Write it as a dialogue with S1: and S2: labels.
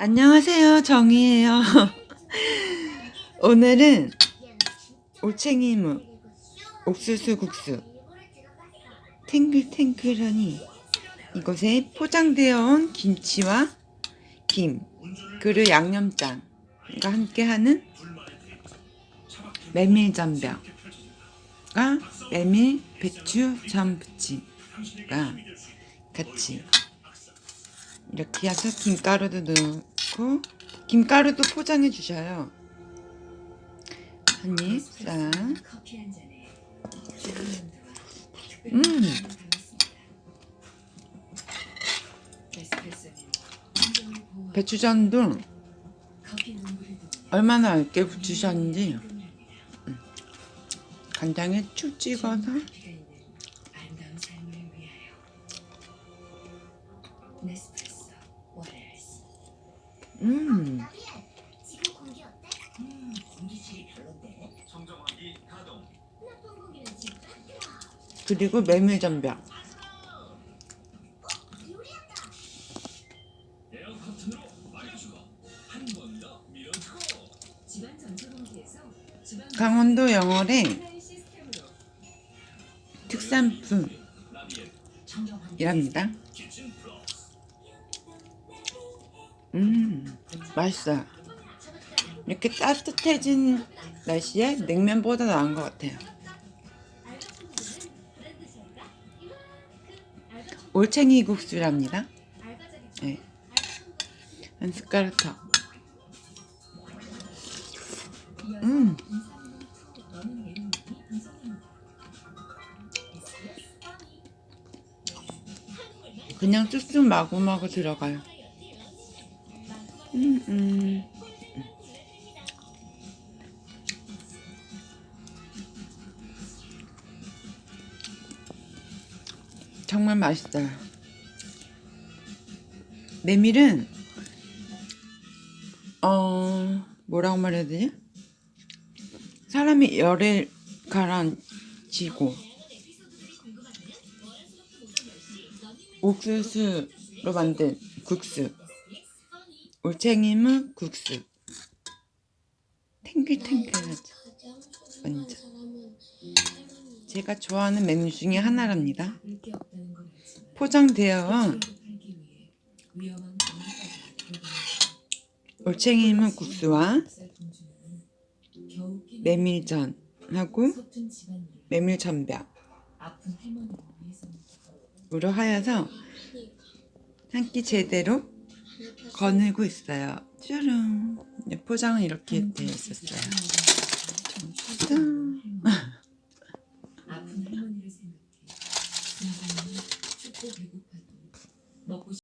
S1: 안녕하세요. 정이에요. 오늘은 올챙이무 옥수수 국수 탱글탱글하니 이곳에 포장되어 온 김치와 김 그리고 양념장과 함께하는 메밀전병과 메밀 배추 전 부침과 같이 이렇게 해서 김가루도 넣 고 김가루도 포장해 주셔요. 한입 싹. 음. 배추전도 얼마나 얇게 부치셨는지 음. 간장에 축 찍어서 그리고 메밀전병 강원도 영월의 특산품이랍니다. 음 맛있어요. 이렇게 따뜻해진 날씨에 냉면보다 나은 것 같아요. 올챙이 국수랍니다. 네. 한 숟가락 더. 음. 그냥 쑥쑥 마구마구 들어가요. 음, 음. 정말 맛있어요. 메밀은 어 뭐라고 말해야 되지? 사람이 열을 가라앉히고 옥수수로 만든 국수 올챙이무 국수. 탱글탱글하죠. 완전. 제가 좋아하는 메뉴 중에 하나랍니다. 포장되어 올챙이무 국수와 메밀전하고
S2: 할머니를 위해서입니다.
S1: 하여서 한 끼 제대로 거늘고 있어요. 네, 포장은 이렇게 되어 있었어요. 짠.
S2: 아